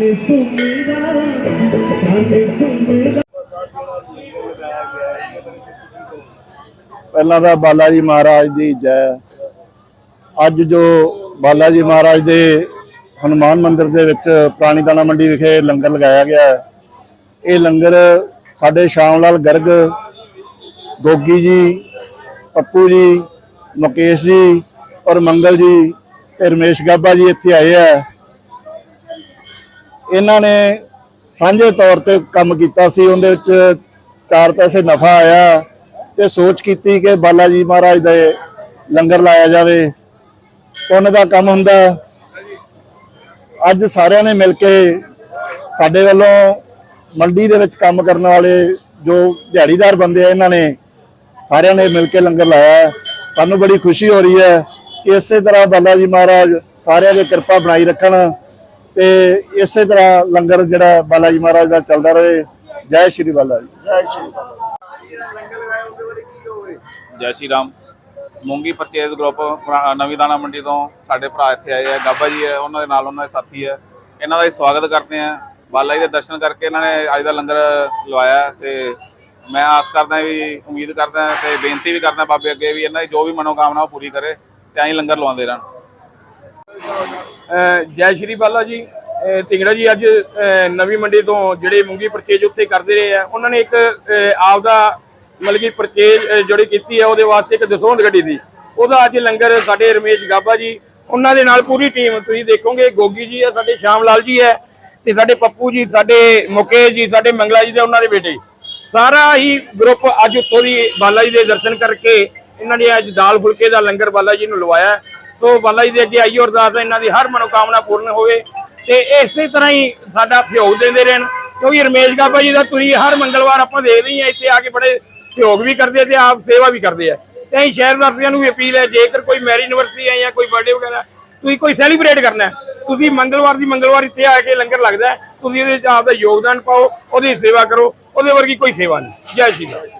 내 손이다. 내 손이다. ਪਹਿਲਾਂ ਤਾਂ ਬਾਲਾ ਜੀ ਮਹਾਰਾਜ ਦੀ ਜੈ। ਅੱਜ ਜੋ ਬਾਲਾ ਜੀ ਮਹਾਰਾਜ ਦੇ ਹਨੂਮਾਨ ਮੰਦਿਰ ਦੇ ਵਿੱਚ ਪੁਰਾਣੀ ਦਾਣਾ ਮੰਡੀ ਵਿਖੇ ਲੰਗਰ ਲਗਾਇਆ ਗਿਆ ਇਹ ਲੰਗਰ ਸਾਡੇ ਸ਼ਾਮ ਲਾਲ ਗਰਗ, ਗੋਗੀ ਜੀ, ਪੱਪੂ ਜੀ, ਮੁਕੇਸ਼ ਜੀ ਔਰ ਮੰਗਲ ਜੀ ਤੇ ਰਮੇਸ਼ ਗਾਬਾ ਜੀ ਇੱਥੇ ਆਏ ਆ ਇਹਨਾਂ ਨੇ ਸਾਂਝੇ ਤੌਰ ਤੇ ਕੰਮ ਕੀਤਾ ਸੀ। ਉਹਦੇ ਵਿੱਚ ਚਾਰ ਪੈਸੇ ਨਫਾ ਆਇਆ। ਤੇ ਸੋਚ ਕੀਤੀ ਕਿ ਬਾਲਾ ਜੀ ਮਹਾਰਾਜ ਦੇ ਲੰਗਰ ਲਾਇਆ ਜਾਵੇ। ਪੁੰਨ ਦਾ ਕੰਮ ਹੁੰਦਾ ਅੱਜ ਸਾਰਿਆਂ ਨੇ ਮਿਲ ਕੇ ਸਾਡੇ ਵੱਲੋਂ ਮੰਡੀ ਦੇ ਵਿੱਚ ਕੰਮ ਕਰਨ ਵਾਲੇ ਜੋ ਦਿਹਾੜੀਦਾਰ ਬੰਦੇ ਆ, ਇਹਨਾਂ ਨੇ ਸਾਰਿਆਂ ਨੇ ਮਿਲ ਕੇ ਲੰਗਰ ਲਾਇਆ ਹੈ। ਸਾਨੂੰ ਬੜੀ ਖੁਸ਼ੀ ਹੋ ਰਹੀ ਹੈ ਕਿ ਇਸੇ ਤਰ੍ਹਾਂ ਬਾਲਾ ਜੀ ਮਹਾਰਾਜ ਸਾਰਿਆਂ ਦੀ ਕਿਰਪਾ ਬਣਾਈ ਰੱਖਣ ਤੇ ਇਸੇ ਤਰ੍ਹਾਂ ਲੰਗਰ ਜਿਹੜਾ ਬਾਲਾ ਜੀ ਮਹਾਰਾਜ ਦਾ ਚੱਲਦਾ ਰਹੇ। ਜੈ ਸ਼੍ਰੀ ਬਾਲਾ ਜੀ ਜੈ ਸ਼੍ਰੀ ਜੈ ਸ਼੍ਰੀ ਰਾਮ। ਮੂੰਗੀ ਪਰਚੇਜ਼ ਗਰੁੱਪ ਨਵੀਂ ਦਾਣਾ ਮੰਡੀ ਤੋਂ ਸਾਡੇ ਭਰਾ ਇੱਥੇ ਆਏ ਆ। ਗਾਬਾ ਜੀ ਹੈ, ਉਹਨਾਂ ਦੇ ਨਾਲ ਉਹਨਾਂ ਦੇ ਸਾਥੀ ਹੈ। ਇਹਨਾਂ ਦਾ ਸਵਾਗਤ ਕਰਦੇ ਆ ਬਾਲਾ ਜੀ ਦੇ ਦਰਸ਼ਨ ਕਰਕੇ ਇਹਨਾਂ ਨੇ ਅੱਜ ਦਾ ਲੰਗਰ ਲਵਾਇਆ ਤੇ ਮੈਂ ਆਸ ਕਰਦਾ ਵੀ, ਉਮੀਦ ਕਰਦਾ ਤੇ ਬੇਨਤੀ ਵੀ ਕਰਦਾ ਬਾਬੇ ਅੱਗੇ ਵੀ ਇਹਨਾਂ ਦੀ ਜੋ ਵੀ ਮਨੋਕਾਮਨਾ ਉਹ ਪੂਰੀ ਕਰੇ ਤੇ ਐਂ ਲੰਗਰ ਲਵਾਉਂਦੇ ਰਹਿਣ। ਅਹ, ਜੈ ਸ਼੍ਰੀ ਬਾਲਾ ਜੀ। ਅਹ ਜੀ ਅੱਜ ਨਵੀਂ ਮੰਡੀ ਤੋਂ ਜਿਹੜੇ ਮੂੰਗੀ ਪਰਚੇਜ ਉੱਥੇ ਕਰਦੇ ਰਹੇ ਆ। ਉਹਨਾਂ ਨੇ ਇੱਕ, ਅਹ, ਆਪਦਾ ਮਤਲਬ ਕਿ ਪਰਚੇਜ ਜਿਹੜੀ ਕੀਤੀ ਹੈ ਉਹਦੇ ਵਾਸਤੇ ਇੱਕ ਦਸੋਂਦ ਗੱਡੀ ਦੀ। ਉਹਦਾ ਅੱਜ ਲੰਗਰ ਸਾਡੇ ਰਮੇਸ਼ ਗਾਬਾ ਜੀ, ਉਹਨਾਂ ਦੇ ਨਾਲ ਪੂਰੀ ਟੀਮ ਤੁਸੀਂ ਦੇਖੋਗੇ, ਗੋਗੀ ਜੀ ਹੈ, ਸਾਡੇ ਸ਼ਾਮ ਲਾਲ ਜੀ ਹੈ, ਤੇ ਸਾਡੇ ਪੱਪੂ ਜੀ, ਸਾਡੇ ਮੁਕੇਸ਼ ਜੀ, ਸਾਡੇ ਮੰਗਲਾ ਜੀ ਦੇ ਉਹਨਾਂ ਦੇ ਬੇਟੇ। ਸਾਰਾ ਹੀ ਗਰੁੱਪ ਅੱਜ ਉੱਥੋਂ ਦੀ ਬਾਲਾ ਜੀ ਦੇ ਦਰਸ਼ਨ ਕਰਕੇ ਇਹਨਾਂ ਨੇ ਅੱਜ ਦਾਲ ਫੁਲਕੇ ਦਾ ਲੰਗਰ ਬਾਲਾ ਜੀ ਨੂੰ ਲਵਾਇਆ ਸੋ ਬਾਲਾ ਜੀ ਦੇ ਅੱਗੇ ਆਈਓ ਅਰਦਾਸ ਹੈ ਇਹਨਾਂ ਦੀ ਹਰ ਮਨੋਕਾਮਨਾ ਪੂਰਨ ਹੋਵੇ ਤੇ ਇਸੇ ਤਰ੍ਹਾਂ ਹੀ ਸਾਡਾ ਸਹਿਯੋਗ ਦਿੰਦੇ ਰਹਿਣ। ਕਿਉਂਕਿ ਰਮੇਸ਼ ਗਾਬਾ ਜੀ ਦਾ ਤੁਸੀਂ ਹਰ ਮੰਗਲਵਾਰ ਆਪਾਂ ਦੇਖਦੇ ਹੀ ਆ ਇੱਥੇ ਆ ਕੇ ਬੜੇ ਸਹਿਯੋਗ ਵੀ ਕਰਦੇ ਤੇ ਆਪ ਸੇਵਾ ਵੀ ਕਰਦੇ ਆ। ਤੇ ਅਸੀਂ ਸ਼ਹਿਰ ਵਾਸੀਆਂ ਨੂੰ ਵੀ ਅਪੀਲ ਹੈ, ਜੇਕਰ ਕੋਈ ਮੈਰੀ ਐਨਵਰਸਰੀ ਹੈ ਜਾਂ ਕੋਈ ਬਰਥਡੇ ਵਗੈਰਾ, ਤੁਸੀਂ ਕੋਈ ਸੈਲੀਬ੍ਰੇਟ ਕਰਨਾ ਤੁਸੀਂ ਮੰਗਲਵਾਰ ਦੀ ਮੰਗਲਵਾਰ ਇੱਥੇ ਆ ਕੇ ਲੰਗਰ ਲੱਗਦਾ ਤੁਸੀਂ ਇਹਦੇ ਵਿੱਚ ਆਪ ਦਾ ਯੋਗਦਾਨ ਪਾਓ, ਉਹਦੀ ਸੇਵਾ ਕਰੋ, ਉਹਦੇ ਵਰਗੀ ਕੋਈ ਸੇਵਾ ਨਹੀਂ। ਜੈ ਸ਼੍ਰੀ ਰਾਮ